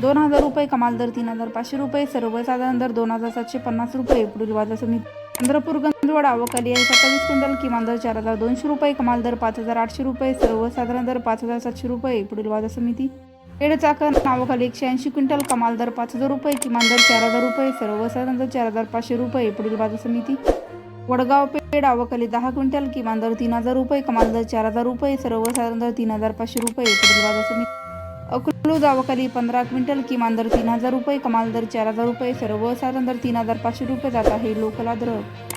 दोन हजार रुपये कमाल दर तीन हजार पाचशे रुपये सर्वसाधारण दर दोन हजार सातशे पन्नास रुपये. पुढील बाजार समिती चंद्रपूर गंधवाड आवकाली आहे सत्तावीस क्विंटल किमान दर चार हजार दोनशे रुपये कमाल दर पाच हजार आठशे रुपये सर्वसाधारण दर पाच हजार सातशे रुपये. पुढील बाजार समिती एडचाकर चाकण नावाखाली एकशे ऐंशी क्विंटल कमाल दर पाच हजार रुपये किमान दर चार हजार रुपये सर्वसाधारण दर चार हजार पाचशे रुपये. पुढील बाजार समिती वडगाव पेड आवकाली दहा क्विंटल किमान दर तीन हजार रुपये कमाल दर चार हजार रुपये सर्वसाधारण दर तीन हजार पाचशे रुपये. पुढील बाजार समिती अकलू आवकाली पंधरा क्विंटल किमान दर तीन हजार रुपये कमाल दर चार हजार रुपये सर्वसाधारण दर तीन हजार पाचशे रुपये जात आहे लोकला अद्रक